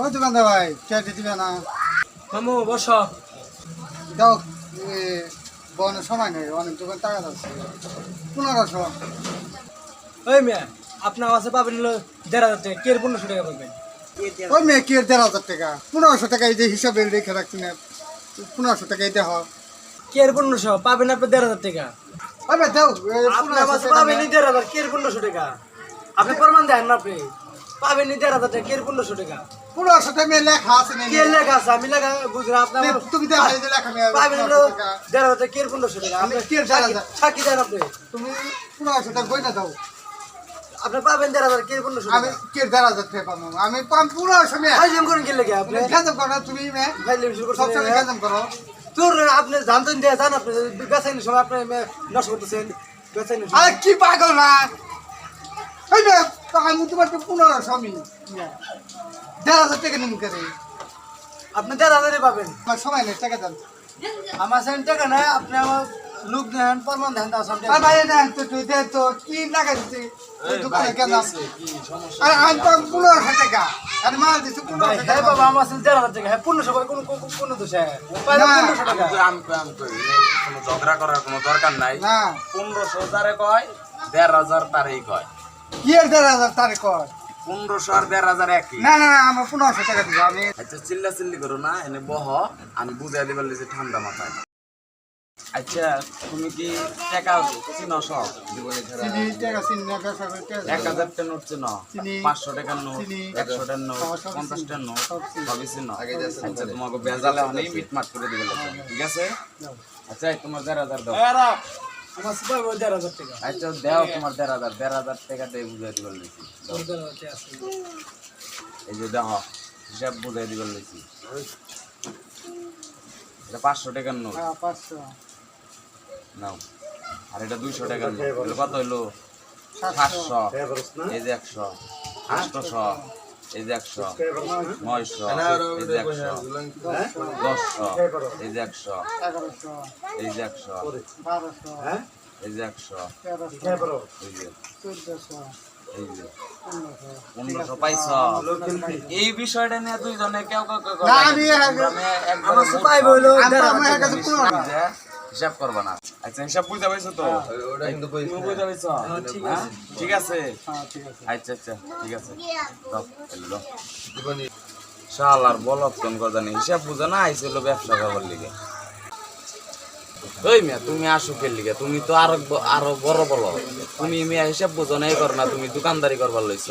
ও দোকানদার ভাই চেয়ারটি দিবে না। মামু বস। দাও এ, বনের সময় নেই অনেক দোকান টাকা যাচ্ছে। পনেরোশো। ওই মেয়ে আপনার কাছে পাবেন হলো দেড় হাজার টাকা কে পনেরোশো টাকা পাবেন ওই মেয়ে কি দেড় হাজার টাকা? পনেরোশো টাকা এই যে হিসাবে রেখে রাখছি না পনেরোশো টাকা এই দেহ কে পনেরোশো? পাবেন আপনি দেড় হাজার টাকা। ওই মেয়ে দাও আপনার 1500 কাছে পাবেন দেড় হাজার কে পনেরোশো টাকা? আপনি প্রমাণ দেন না আপনি। পাবেন দেড় হাজার টাকা কে পনেরোশো টাকা? পনেরোশো টাকা মেয়ে লেখা আছে না কে লেখা আছে? আমি লেখা বুঝলাম আপনার নে, তুমি দেখো এই যে লেখা মেয়ে পাবেন হলো পনেরোশো টাকা। দেড় হাজার টাকা কে পনেরোশো টাকা? আপনি কে দেড় সাক্ষী- হাজার? সাক্ষী দেন আপনি। তুমি পনেরোশো টাকা বইটা দাও। আপনি পাবেন দেড় হাজার কে পনেরোশো আমি টাকা? কে দেড় হাজার টাকা পাবো? আমি পাম পনেরোশো মেয়ে ফাইলিম করেন কে লেগে আপনি? গেজম করো তুমি মেয়ে। ফাইলিম শুরু করছেন সবসময় গেজম করো। তোর আপনি জানতেন দিয়ে জান আপনি বেসাইনের সময় আপনি নষ্ট করতেছেন। বেসাইনের আরে কি পাগল না মেয়ে আমি তোমার তো পনেরোশো আমি দেড় হাজার টাকা নিমু করে আপনি দেড় হাজারই পাবেন। আমার সময় নেই টাকা দেন। আমার সেন টাকা নাই আপনি আমার লোক দেন প্রমাণ দেন আর ভাই না তো তুই দে তো কি লাগা দিতে? দোকানে গেলাম আরে আমি তো পনেরোশো টাকা। আর মাল দিচ্ছি পনেরোশো হ্যাঁ টাকা। বাবা আমার সেন দেড় হাজার টাকা। হ্যাঁ পনেরোশো কোনো কোনো- কোনো দোষ হ্যাঁ। পনেরোশো টাকা। আমি আমি আমি কই কোনো ঝগড়া করার কোনো দরকার নাই। না। পনেরোশো হাজারে কয় দেড় হাজার তারই কয়। কি আর দেড় হাজার তারে কর। পনেরোশো আর দেড় হাজার একই? না না না আমার পনেরোশো টাকা দিব আমি আচ্ছা চিল্লা চিল্লি করো না এনে বহ আমি বুঝাই দিবার লিছি ঠান্ডা মাথায়। আচ্ছা তুমি কি টাকা চিনো সব চিনি টাকা চিনি। না ব্যবসা এক হাজার টাকা নোট চিনো। পাঁচশো টাকার নোট। একশো টাকার নোট পঞ্চাশ টাকার নোট। সবই চিনো? আচ্ছা তোমাকে বেজালে অনেক মিটমাট করে দিবে ঠিক আছে? আচ্ছা তোমার দেড় হাজার দাও। আমার সুপার দেড় হাজার টাকা। আচ্ছা দেও তোমার দেড় হাজার দেড় হাজার টাকা দিয়ে বুঝাই দিবার লিছি দাও। দেড় হাজার টাকা আছে। এই যে দেখো হিসাব বুঝাই দিবার লিছি এটা পাঁচশো টাকার নোট। হ্যাঁ পাঁচশো। নাও। আর এটা দুইশো টাকার নোট। কত হইল? সাতশো। সাতশো। এই যে একশো। আটশোশো এই যে একশো নয়শো এই যে একশো দশশো এই যে একশো এই যে একশো এই যে একশো এই যে এই যে পনেরোশো পনেরোশো পাইছ এই বিষয়টা নিয়ে দুইজনে কেউ কেউ হিসাব করবা না। আচ্ছা হিসাব বুঝতে পারছ তো? বুঝতে পারছ। ঠিক হ্যাঁ? আছে। ঠিক আছে? আচ্ছা আচ্ছা ঠিক আছে। দাও। শালার বলত কোন কথা নেই। হিসাব বুঝে না আইছিল ব্যবসা করবার লিগে। ওই মিয়া তুমি আসো লিগে। তুমি তো আরও আরও বড় বলো। তুমি মিয়া হিসাব বুঝো না এই কর না। তুমি দোকানদারি করবার লইছ।